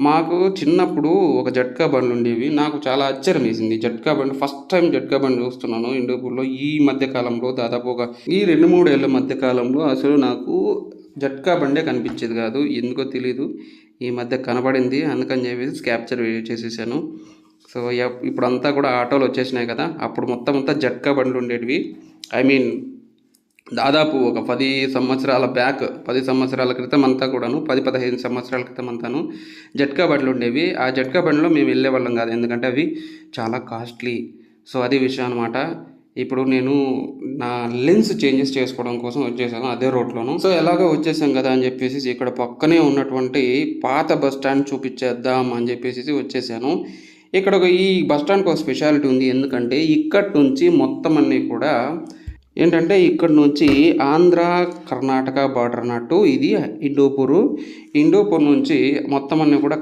మాకు చిన్నప్పుడు ఒక జట్కా బండ్లు ఉండేవి. నాకు చాలా ఆశ్చర్యం వేసింది. జట్కా బండి ఫస్ట్ టైం జట్కా బండి చూస్తున్నాను ఇండోపూర్లో ఈ మధ్య కాలంలో దాదాపు ఒక ఈ రెండు మూడు ఏళ్ళ మధ్య కాలంలో అసలు నాకు జట్కా బండే కనిపించేది కాదు. ఎందుకో తెలీదు. ఈ మధ్య కనబడింది. అందుకని చెప్పేసి క్యాప్చర్ చేసేసాను. సో ఇప్పుడంతా కూడా ఆటోలు వచ్చేసినాయి కదా. అప్పుడు మొత్తం అంతా జట్కా బండ్లు ఉండేటివి. ఐ మీన్ దాదాపు ఒక పది సంవత్సరాల బ్యాక్ పది సంవత్సరాల క్రితం అంతా కూడాను పది పదిహేను సంవత్సరాల క్రితం అంతాను జట్కా బండ్లు ఉండేవి. ఆ జట్కా బండ్లో మేము వెళ్ళే వాళ్ళం కాదు. ఎందుకంటే అవి చాలా కాస్ట్లీ. సో అది విషయం అనమాట ఇప్పుడు నేను నా లెన్స్ చేంజెస్ చేసుకోవడం కోసం వచ్చేసాను అదే రోడ్లోను. సో ఎలాగో వచ్చేసాం కదా అని చెప్పేసి ఇక్కడ పక్కనే ఉన్నటువంటి పాత బస్ స్టాండ్ చూపించేద్దాం అని చెప్పేసి వచ్చేసాను. ఇక్కడ ఒక ఈ బస్ స్టాండ్కి ఒక స్పెషాలిటీ ఉంది. ఎందుకంటే ఇక్కడి నుంచి మొత్తం అన్నీ కూడా ఏంటంటే ఇక్కడ నుంచి ఆంధ్ర కర్ణాటక బార్డర్ అన్నట్టు ఇది ఇండోపూరు. ఇండోపూర్ నుంచి మొత్తం అన్నీ కూడా